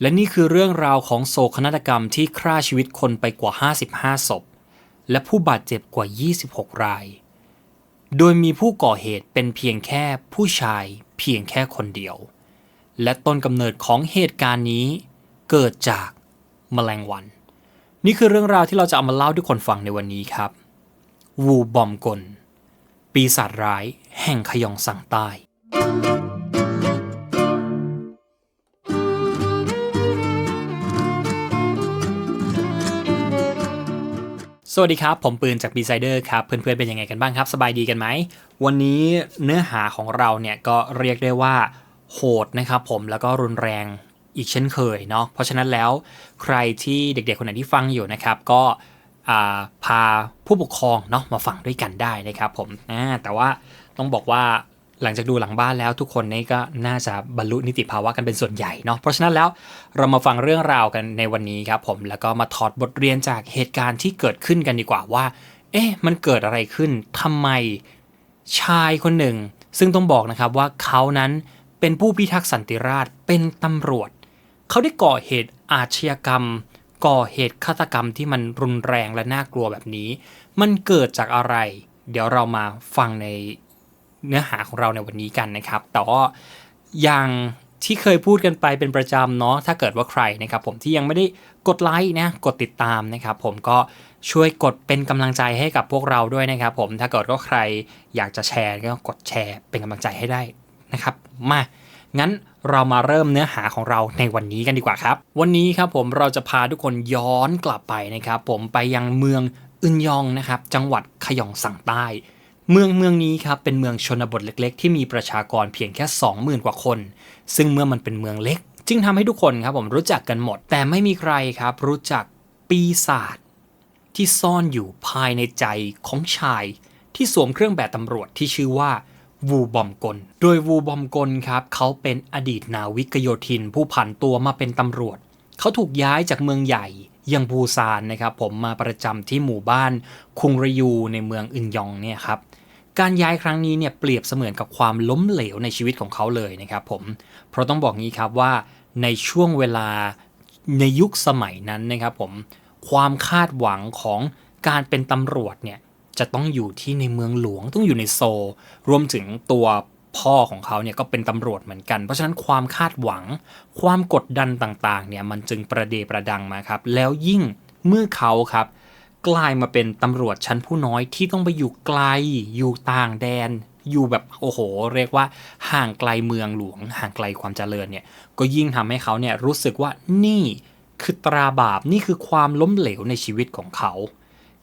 และนี่คือเรื่องราวของโศกนาฏกรรมที่ฆ่าชีวิตคนไปกว่า 55 ศพ และผู้บาดเจ็บกว่า 26 ราย โดยมีผู้ก่อเหตุเป็นเพียงแค่ผู้ชายเพียงแค่คนเดียว และต้นกำเนิดของเหตุการณ์นี้ เกิดจากแมลงวัน นี่คือเรื่องราวที่เราจะเอามาเล่าทุกคนฟังในวันนี้ครับ วูบอมกล ปีศาจร้ายแห่งขยองสังใต้ สวัสดีครับ ผมปืนจาก b ีไซเดอร์ครับ เพื่อนๆ เป็นยังไงกันบ้างครับ สบายดีกันไหม วันนี้เนื้อหาของเราเนี่ยก็เรียกได้ว่าโหดนะครับผมแล้วก็รุนแรงอีกเช่นเคยเนาะเพราะฉะนั้นแล้วใครที่เด็กๆ คนไหนที่ฟังอยู่นะครับ ก็พาผู้ปกครองเนาะมาฟังด้วยกันได้นะครับผมแต่ว่าต้องบอกว่า หลังจากดูหลังบ้านแล้วทุกคนนี่ก็น่าจะบรรลุนิติภาวะกันเป็นส่วนใหญ่เนาะเพราะฉะนั้นแล้วเรามาฟังเรื่องราวกันในวันนี้ครับผมแล้วก็มาถอดบทเรียนจากเหตุการณ์ที่เกิดขึ้นกันดีกว่าว่า เอ๊ะมันเกิดอะไรขึ้นทำไมชายคนหนึ่ง ซึ่งต้องบอกนะครับว่าเขานั้นเป็นผู้พิทักษ์สันติราษฎร์เป็นตำรวจ เขาได้ก่อเหตุอาชญากรรม ก่อเหตุฆาตกรรมที่มันรุนแรงและน่ากลัวแบบนี้ มันเกิดจากอะไร เดี๋ยวเรามาฟังใน เนื้อหาของเราในวันนี้กันนะครับ แต่ว่าอย่างที่เคยพูดกันไปเป็นประจำเนาะถ้าเกิดว่าใครนะครับ ผมที่ยังไม่ได้กดไลค์นะกดติดตามนะครับ ผมก็ช่วยกดเป็นกำลังใจให้กับพวกเราด้วยนะครับ ผมถ้าเกิดว่าใครอยากจะแชร์ก็กดแชร์เป็นกำลังใจให้ได้นะครับ มางั้นเรามาเริ่มเนื้อหาของเราในวันนี้กันดีกว่าครับ วันนี้ครับผมเราจะพาทุกคนย้อนกลับไปนะครับ ผมไปยังเมืองอึนยองนะครับ จังหวัดขยองสังใต้ เมืองเมืองนี้ครับเป็นเมืองชนบทเล็ก ๆ ที่มีประชากรเพียงแค่ 20,000 กว่าคน ซึ่งเมื่อมันเป็นเมืองเล็ก จึงทำให้ทุกคนครับผมรู้จักกันหมด แต่ไม่มีใครครับรู้จักปีศาจที่ซ่อนอยู่ภายในใจของชาย ที่สวมเครื่องแบบตำรวจที่ชื่อว่าวูบอมกล โดยวูบอมกลครับเขาเป็นอดีตนาวิกโยธิน ผู้ผันตัวมาเป็นตำรวจ เขาถูกย้ายจากเมืองใหญ่ยังบูซานนะครับผมมาประจำที่หมู่บ้านคุงรยูในเมืองอึนยองเนี่ยครับ การย้ายครั้งนี้เนี่ยเปรียบเสมือนกับความล้มเหลวในชีวิตของเขาเลยนะครับผม เพราะต้องบอกงี้ครับว่าในช่วงเวลาในยุคสมัยนั้นนะครับผม ความคาดหวังของการเป็นตำรวจเนี่ยจะต้องอยู่ที่ในเมืองหลวงต้องอยู่ในโซลรวมถึงตัวพ่อของเขาเนี่ยก็เป็นตำรวจเหมือนกัน เพราะฉะนั้นความคาดหวัง ความกดดันต่างๆเนี่ยมันจึงประเดประดังมาครับ แล้วยิ่งเมื่อเขาครับ กลายมาเป็นตำรวจชั้นผู้น้อยที่ต้องไปอยู่ไกล อยู่ต่างแดน อยู่แบบโอ้โห เรียกว่าห่างไกลเมืองหลวง ห่างไกลความเจริญเนี่ย ก็ยิ่งทำให้เขาเนี่ยรู้สึกว่านี่คือตราบาปนี่คือความล้มเหลวในชีวิตของเขา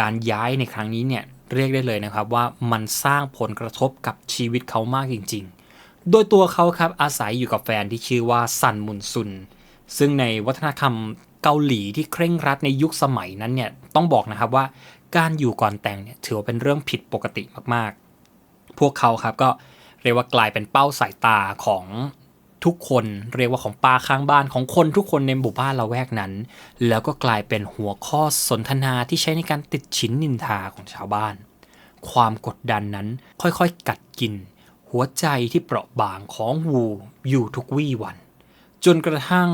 การย้ายในครั้งนี้เนี่ยเรียกได้เลยนะครับว่ามันสร้างผลกระทบกับชีวิตเขามากจริง ๆ โดยตัวเขาครับอาศัยอยู่กับแฟนที่ชื่อว่าซันมุนซุน ซึ่งในวัฒนธรรม เกาหลีที่เคร่งรัดในยุคสมัยนั้นเนี่ยต้องบอกนะครับว่าการอยู่ก่อนแต่งเนี่ยถือว่าเป็นเรื่องผิดปกติมากๆ พวกเขาครับก็เรียกว่ากลายเป็นเป้าสายตาของทุกคนเรียกว่าของป้าข้างบ้านของคนทุกคนในหมู่บ้านละแวกนั้น แล้วก็กลายเป็นหัวข้อสนทนาที่ใช้ในการติดชิ้นนินทาของชาวบ้าน ความกดดันนั้นค่อยๆกัดกิน หัวใจที่เปราะบางของวูอยู่ทุกวี่วัน จนกระทั่ง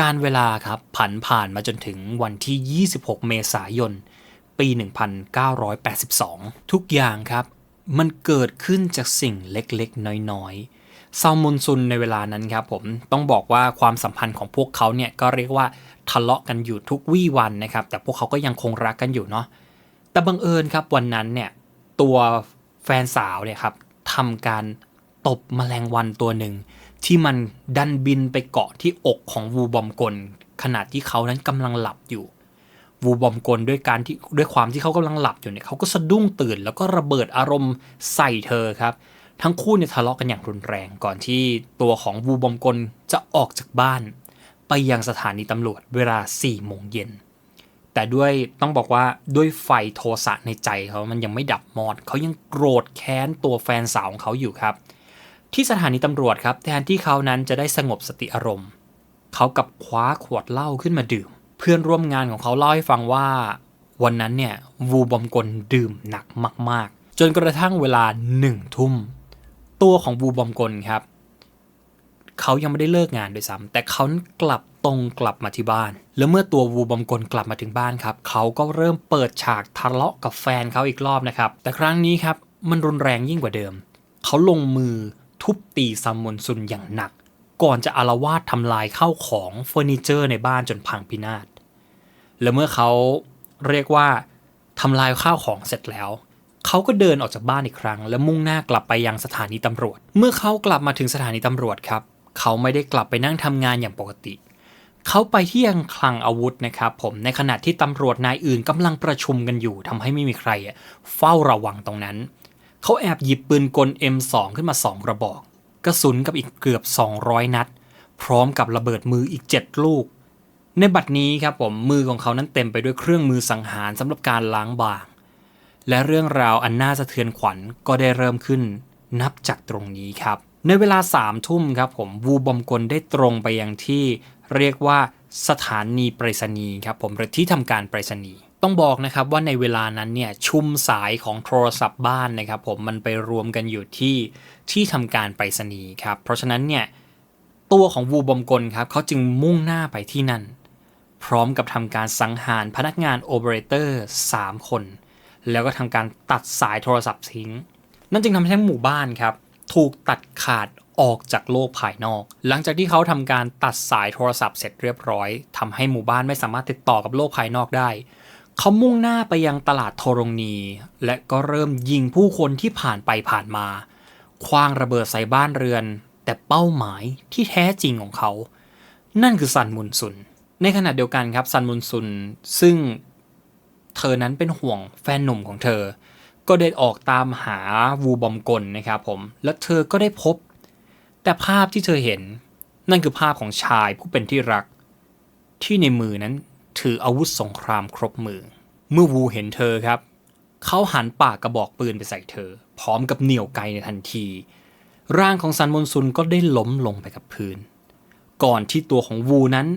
การเวลาครับผันผ่านมาจนถึงวันที่ 26 เมษายน ปี 1982 ทุกอย่างครับ มันเกิดขึ้นจากสิ่งเล็กๆ น้อยๆ ซามุนซุนในเวลานั้นครับผมต้องบอกว่าความสัมพันธ์ของพวกเขาเนี่ยก็เรียกว่าทะเลาะกันอยู่ทุกวี่วันนะครับ แต่พวกเขาก็ยังคงรักกันอยู่เนาะแต่บังเอิญครับวันนั้นเนี่ยตัวแฟนสาวเนี่ยครับทำการตบแมลงวันตัวหนึ่ง ที่มันดันบินไปเกาะที่อกของวูบอมกล ขณะที่เขานั้นกำลังหลับอยู่ วูบอมกลด้วยการที่ด้วยความที่เขากำลังหลับอยู่เนี่ยเขาก็สะดุ้งตื่น แล้วก็ระเบิดอารมณ์ใส่เธอครับ ทั้งคู่เนี่ยทะเลาะกันอย่างรุนแรงก่อนที่ตัวของวูบอมกลจะออกจากบ้าน ไปยังสถานีตำรวจเวลา4โมงเย็นแต่ด้วยต้องบอกว่าด้วยไฟโทสะในใจเขามันยังไม่ดับมอด เขายังโกรธแค้นตัวแฟนสาวของเขาอยู่ครับ ที่สถานีตำรวจครับแทนที่เขานั้นจะได้สงบสติอารมณ์ เขากับคว้าขวดเหล้าขึ้นมาดื่ม เพื่อนร่วมงานของเขาเล่าให้ฟังว่า วันนั้นเนี่ยวูบอมกลดื่มหนักมาก ๆ จนกระทั่งเวลาหนึ่งทุ่ม ตัวของวูบอมกลครับ เขายังไม่ได้เลิกงานด้วยซ้ำแต่เขากลับตรงกลับมาที่บ้าน แล้วเมื่อตัววูบอมกลกลับมาถึงบ้านครับ เขาก็เริ่มเปิดฉากทะเลาะกับแฟนเขาอีกรอบนะครับ แต่ครั้งนี้ครับมันรุนแรงยิ่งกว่าเดิม เขาลงมือ ทุบตีซัมมอนซุนอย่างหนัก ก่อนจะอารวาสทำลายข้าวของเฟอร์นิเจอร์ในบ้านจนพังพินาศ และเมื่อเขาเรียกว่าทำลายข้าวของเสร็จแล้ว เขาก็เดินออกจากบ้านอีกครั้ง และมุ่งหน้ากลับไปยังสถานีตำรวจ เมื่อเขากลับมาถึงสถานีตำรวจครับ เขาไม่ได้กลับไปนั่งทำงานอย่างปกติ เขาไปที่ยังคลังอาวุธนะครับผมในขณะที่ตำรวจนายอื่นกำลังประชุมกันอยู่ทำให้ไม่มีใครเฝ้าระวังตรงนั้น เขาแอบหยิบปืนกล M2 ขึ้นมาสองกระบอก กระสุนกับอีกเกือบ 200 นัด พร้อมกับระเบิดมืออีก 7 ลูก ในบัดนี้ครับผมมือของเขานั้นเต็มไปด้วยเครื่องมือสังหารสำหรับการล้างบาง และเรื่องราวอันน่าสะเทือนขวัญก็ได้เริ่มขึ้น นับจากตรงนี้ครับ ในเวลาสามทุ่มครับผมวูบอมกลได้ตรงไปยังที่ เรียกว่าสถานีไปรษณีย์ครับผมหรือที่ทำการไปรษณีย์ ต้องบอกนะครับว่าในเวลานั้นเนี่ยชุมสายของโทรศัพท์บ้านนะครับผมมันไปรวมกันอยู่ที่ที่ทำการไปรษณีย์ครับ เพราะฉะนั้นเนี่ยตัวของวูบอมกลครับเขาจึงมุ่งหน้าไปที่นั่น พร้อมกับทำการสังหารพนักงานโอเปอเรเตอร์3คน แล้วก็ทำการตัดสายโทรศัพท์ทิ้ง นั่นจึงทำให้ทั้งหมู่บ้านครับถูกตัดขาดออกจากโลกภายนอก หลังจากที่เขาทำการตัดสายโทรศัพท์เสร็จเรียบร้อยทำให้หมู่บ้านไม่สามารถติดต่อกับโลกภายนอกได้ เขามุ่งหน้าไปยังตลาดโทรงนี และก็เริ่มยิงผู้คนที่ผ่านไปผ่านมา คว้างระเบิดใส่บ้านเรือน แต่เป้าหมายที่แท้จริงของเขา นั่นคือซันมุนซุน ในขณะเดียวกันครับซันมุนซุน ซึ่งเธอนั้นเป็นห่วงแฟนหนุ่มของเธอ ก็ได้ออกตามหาวูบอมกลนะครับผม และเธอก็ได้พบ แต่ภาพที่เธอเห็น นั่นคือภาพของชายผู้เป็นที่รัก ที่ในมือนั้น ถืออาวุธสงครามครบมือ เมื่อวูเห็นเธอครับ เขาหันปากกระบอกปืนไปใส่เธอ พร้อมกับเหนี่ยวไกในทันที ร่างของซันมอนซุนก็ได้ล้มลงไปกับพื้น ก่อนที่ตัวของวูนั้น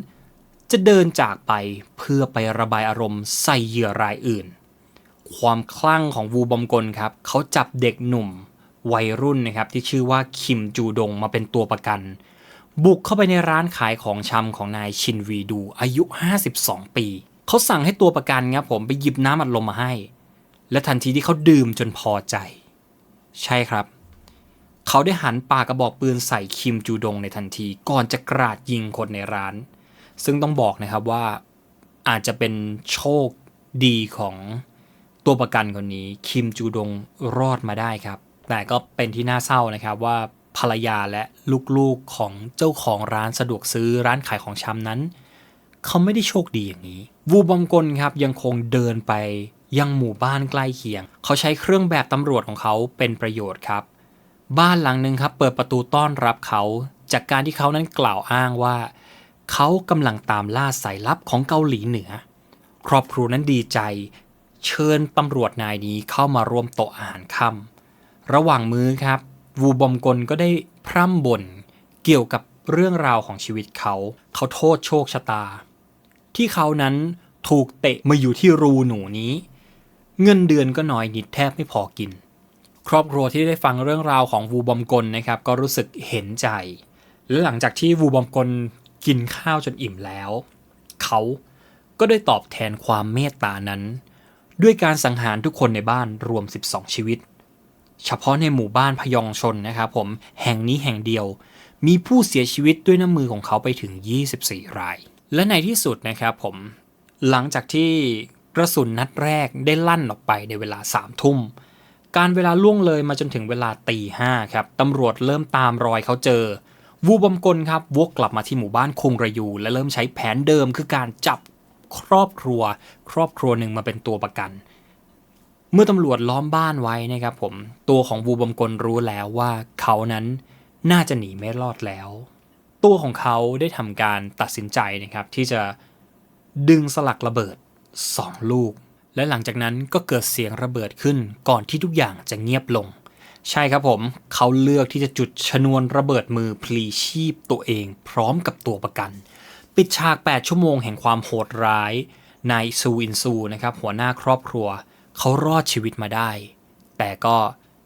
จะเดินจากไปเพื่อไประบายอารมณ์ใส่เหยื่อรายอื่น ความคลั่งของวูบอมกลครับ เขาจับเด็กหนุ่ม วัยรุ่นนะครับที่ชื่อว่าคิมจูดงมาเป็นตัวประกัน บุกเข้าไปในร้านขายของชำของนายชินวีดู อายุ 52 ปี เขาสั่งให้ตัวประกันครับผมไปหยิบน้ำอัดลมมาให้ และทันทีที่เขาดื่มจนพอใจ ใช่ครับ เขาได้หันปากกระบอกปืนใส่คิมจูดงในทันที ก่อนจะกราดยิงคนในร้าน ซึ่งต้องบอกนะครับว่าอาจจะเป็นโชคดีของตัวประกันคนนี้ คิมจูดงรอดมาได้ครับ แต่ก็เป็นที่น่าเศร้านะครับว่า ภรรยาและลูกๆของเจ้าของร้านสะดวกซื้อร้านขายของชำนั้น เขาไม่ได้โชคดีอย่างนี้ วูบอมกลครับยังคงเดินไปยังหมู่บ้านใกล้เคียง เขาใช้เครื่องแบบตำรวจของเขาเป็นประโยชน์ครับ บ้านหลังหนึ่งครับเปิดประตูต้อนรับเขา จากการที่เขานั้นกล่าวอ้างว่า เขากำลังตามล่าสายลับของเกาหลีเหนือ ครอบครัวนั้นดีใจ เชิญตำรวจนายนี้เข้ามาร่วมโต๊ะอาหารค่ำระหว่างมื้อครับ วูบอมกลก็ได้พร่ำบ่นเกี่ยวกับเรื่องราวของชีวิตเขา เขาโทษโชคชะตา ที่เขานั้นถูกเตะมาอยู่ที่รูหนูนี้ เงินเดือนก็น้อยนิดแทบไม่พอกิน ครอบครัวที่ได้ฟังเรื่องราวของวูบอมกลนะครับ ก็รู้สึกเห็นใจ และหลังจากที่วูบอมกลกินข้าวจนอิ่มแล้ว เขาก็ได้ตอบแทนความเมตตานั้น ด้วยการสังหารทุกคนในบ้านรวม 12 ชีวิต เฉพาะในหมู่บ้านพยองชนนะครับผมแห่งนี้แห่งเดียว มีผู้เสียชีวิตด้วยน้ำมือของเขาไปถึง 24 ราย และในที่สุดนะครับผมหลังจากที่กระสุนนัดแรกได้ลั่นออกไปในเวลาสามทุ่มการเวลาล่วงเลยมาจนถึงเวลาตีห้าครับตำรวจเริ่มตามรอยเขาเจอ วูบอมกลครับวกกลับมาที่หมู่บ้านคงระยู และเริ่มใช้แผนเดิมคือการจับครอบครัว ครอบครัวหนึ่งมาเป็นตัวประกัน เมื่อตำรวจล้อมบ้านไว้นะครับผมตัวของวูบอมกลรู้แล้วว่าเขานั้นน่าจะหนีไม่รอดแล้ว ตัวของเขาได้ทำการตัดสินใจนะครับที่จะดึงสลักระเบิด2ลูก และหลังจากนั้นก็เกิดเสียงระเบิดขึ้นก่อนที่ทุกอย่างจะเงียบลง ใช่ครับผมเขาเลือกที่จะจุดชนวนระเบิดมือพลีชีพตัวเองพร้อมกับตัวประกัน ปิดฉาก 8 ชั่วโมงแห่งความโหดร้ายนายซูอินซูนะครับหัวหน้าครอบครัว เขารอดชีวิตมาได้ แต่ก็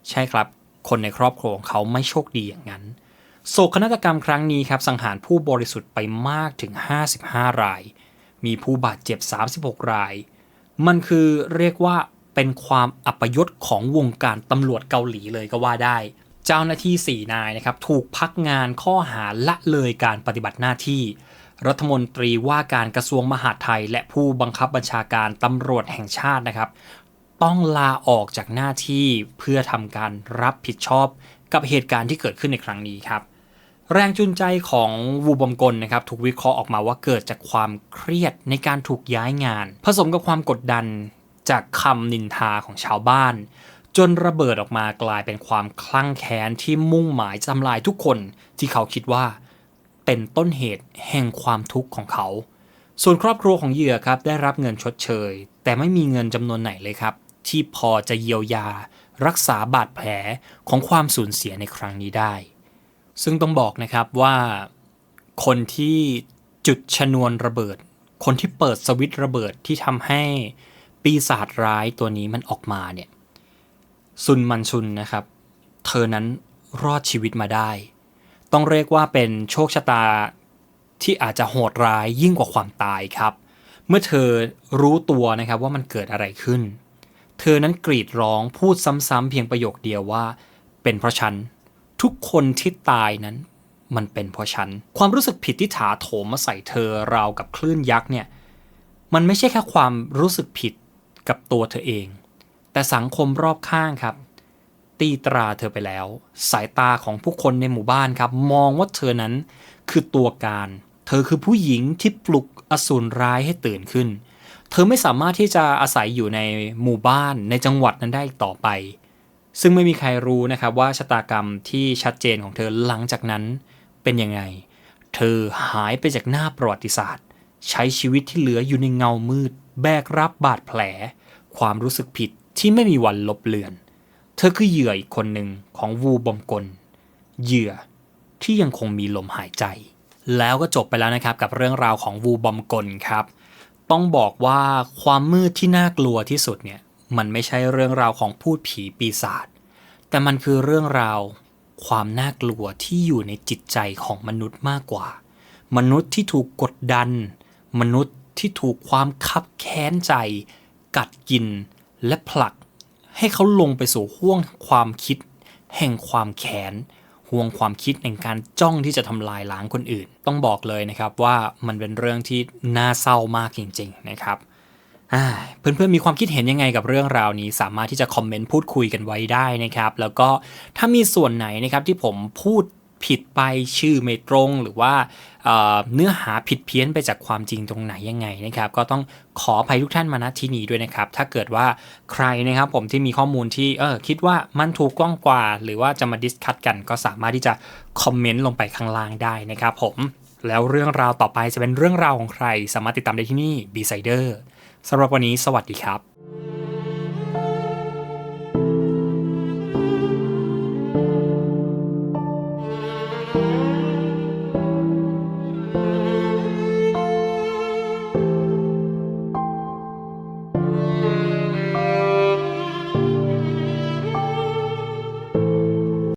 ใช่ครับ คนในครอบครัวของเขาไม่โชคดีอย่างนั้น โศกนาฏกรรมครั้งนี้ครับสังหารผู้บริสุทธิ์ไปมากถึง 55 ราย มีผู้บาดเจ็บ 36 ราย มันคือเรียกว่าเป็นความอัปยศของวงการตำรวจเกาหลีเลยก็ว่าได้ เจ้าหน้าที่ 4 นายนะครับถูกพักงานข้อหาละเลยการปฏิบัติหน้าที่ รัฐมนตรีว่าการกระทรวงมหาดไทย และผู้บังคับบัญชาการตำรวจแห่งชาตินะครับ ต้องลาออกจากหน้าที่เพื่อทำการรับผิดชอบกับเหตุการณ์ที่เกิดขึ้นในครั้งนี้ครับ แรงจูงใจของวูบอมกลนะครับถูกวิเคราะห์ออกมาว่าเกิดจากความเครียดในการถูกย้ายงาน ผสมกับความกดดันจากคำนินทาของชาวบ้าน จนระเบิดออกมากลายเป็นความคลั่งแค้นที่มุ่งหมายทำลายทุกคนที่เขาคิดว่า เป็นต้นเหตุแห่งความทุกข์ของเขา ส่วนครอบครัวของเหยื่อครับได้รับเงินชดเชย แต่ไม่มีเงินจำนวนไหนเลยครับ ที่พอจะเยียวยา รักษาบาดแผลของความสูญเสียในครั้งนี้ได้ ซึ่งต้องบอกนะครับว่า คนที่จุดชนวนระเบิด คนที่เปิดสวิตช์ระเบิดที่ทำให้ปีศาจร้ายตัวนี้มันออกมาเนี่ยซุนมันชุนนะครับ เธอนั้นรอดชีวิตมาได้ ต้องเรียกว่าเป็นโชคชะตาที่อาจจะโหดร้ายยิ่งกว่าความตายครับ เมื่อเธอรู้ตัวนะครับว่ามันเกิดอะไรขึ้น เธอนั้นกรีดร้องพูดซ้ำๆเพียงประโยคเดียวว่า เป็นเพราะฉัน ทุกคนที่ตายนั้น มันเป็นเพราะฉัน ความรู้สึกผิดที่ถาโถมมาใส่เธอราวกับคลื่นยักษ์เนี่ย มันไม่ใช่แค่ความรู้สึกผิดกับตัวเธอเอง แต่สังคมรอบข้างครับ ตีตราเธอไปแล้ว สายตาของผู้คนในหมู่บ้านครับ มองว่าเธอนั้นคือตัวการ เธอคือผู้หญิงที่ปลุกอสูรร้ายให้ตื่นขึ้น เธอไม่สามารถที่จะอาศัยอยู่ในหมู่บ้านในจังหวัดนั้นได้อีกต่อไป ซึ่งไม่มีใครรู้นะครับว่าชะตากรรมที่ชัดเจนของเธอหลังจากนั้นเป็นยังไง เธอหายไปจากหน้าประวัติศาสตร์ ใช้ชีวิตที่เหลืออยู่ในเงามืด แบกรับบาดแผล ความรู้สึกผิดที่ไม่มีวันลบเลือน เธอคือเหยื่ออีกคนหนึ่งของวูบอมกล เหยื่อที่ยังคงมีลมหายใจ แล้วก็จบไปแล้วนะครับกับเรื่องราวของวูบอมกลครับ ต้องบอกว่าความมืดที่น่ากลัวที่สุดเนี่ยมันไม่ใช่เรื่องราวของพูดผีปีศาจแต่มันคือเรื่องราว ความน่ากลัวที่อยู่ในจิตใจของมนุษย์มากกว่า มนุษย์ที่ถูกกดดัน มนุษย์ที่ถูกความคับแค้นใจ กัดกินและผลัก ให้เขาลงไปสู่ห้วงความคิด แห่งความแค้น ห่วงความคิดแห่งการจ้องที่จะทำลายล้างคนอื่น ต้องบอกเลยนะครับว่ามันเป็นเรื่องที่น่าเศร้ามากจริง ๆ นะครับเพื่อนๆมีความคิดเห็นยังไงกับเรื่องราวนี้ สามารถที่จะคอมเมนต์พูดคุยกันไว้ได้นะครับ แล้วก็ถ้ามีส่วนไหนนะครับที่ผมพูด ผิดไปชื่อไม่ตรง หรือว่าเเนื้อหาผิดเพี้ยนไปจากความจริงตรงไหนยังไงนะครับ ก็ต้องขออภัยทุกท่านมาณที่นี้ด้วยนะครับ ถ้าเกิดว่าใครนะครับผมที่มีข้อมูลที่เออคิดว่ามันถูกกล้องกว่า หรือว่าจะมาดิสคัตกัน ก็สามารถที่จะคอมเมนต์ลงไปข้างล่างได้นะครับผมแล้วเรื่องราวต่อไปจะเป็นเรื่องราวของใคร สามารถติดตามได้ที่นี่ B Sider สำหรับวันนี้ สวัสดีครับ